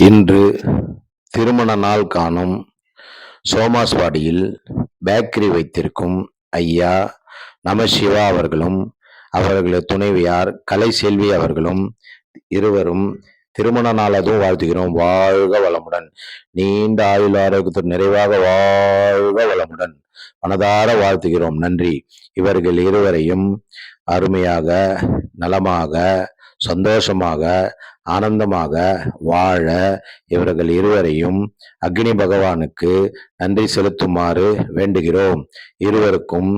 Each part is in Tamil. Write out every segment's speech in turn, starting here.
இன்று திருமண நாள் காணும் சோமாஸ்வாடியில் பேக்கரி வைத்திருக்கும் ஐயா நமசிவா அவர்களும் அவர்களது துணைவியார் கலைசெல்வி அவர்களும் இருவரும் திருமண நாள் அதுவும் வாழ்த்துகிறோம். வாழ்க வளமுடன். நீண்ட ஆயுள் ஆரோக்கியத்துடன் நிறைவாக வாழ்க வளமுடன். மனதார வாழ்த்துகிறோம். நன்றி. இவர்கள் இருவரையும் அருமையாக நலமாக சந்தோஷமாக ஆனந்தமாக வாழ இவர்கள் இருவரையும் அக்னி பகவானுக்கு நன்றி செலுத்துமாறு வேண்டுகிறோம். இருவருக்கும்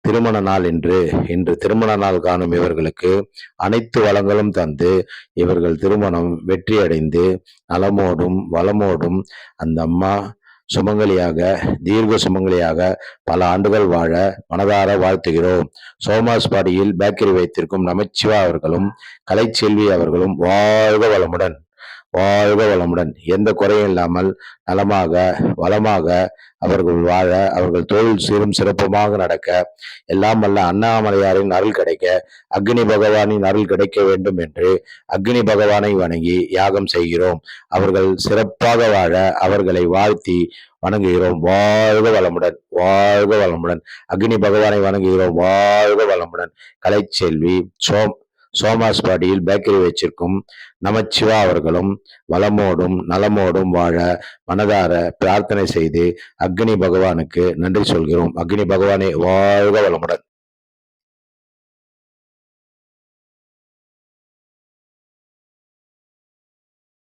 திருமண நாள் என்று இன்று திருமண நாள் காணும் இவர்களுக்கு அனைத்து வளங்களும் தந்து இவர்கள் திருமணம் வெற்றியடைந்து நலமோடும் வளமோடும் அந்த அம்மா சுமங்கலியாக தீர்க்க சுமங்கலியாக பல ஆண்டுகள் வாழ மனதார வாழ்த்துகிறோம். சோமாஸ்பாடியில் பேக்கரி வைத்திருக்கும் நமச்சிவா அவர்களும் கலைச்செல்வி அவர்களும் வாழ்க வளமுடன். வாழ்க வளமுடன். எந்த குறையும் இல்லாமல் நலமாக வளமாக அவர்கள் வாழ அவர்கள் தொழில் சீரும் சிறப்புமாக நடக்க எல்லாம் வல்ல அண்ணாமலையாரின் அருள் கிடைக்க அக்னி பகவானின் அருள் கிடைக்க வேண்டும் என்று அக்னி பகவானை வணங்கி யாகம் செய்கிறோம். அவர்கள் சிறப்பாக வாழ அவர்களை வாழ்த்தி வணங்குகிறோம். வாழ்க வளமுடன் வாழ்க வளமுடன். அக்னி பகவானை வணங்குகிறோம். வாழ்க வளமுடன். கலைச்செல்வி சோம். சோமாஸ் பாடியில் பேக்கரி வச்சிருக்கும் நமச்சிவா அவர்களும் வளமோடும் நலமோடும் வாழ மனதார பிரார்த்தனை செய்து அக்னி பகவானுக்கு நன்றி சொல்கிறோம். அக்னி பகவானே வாழ்க வளமுடன்.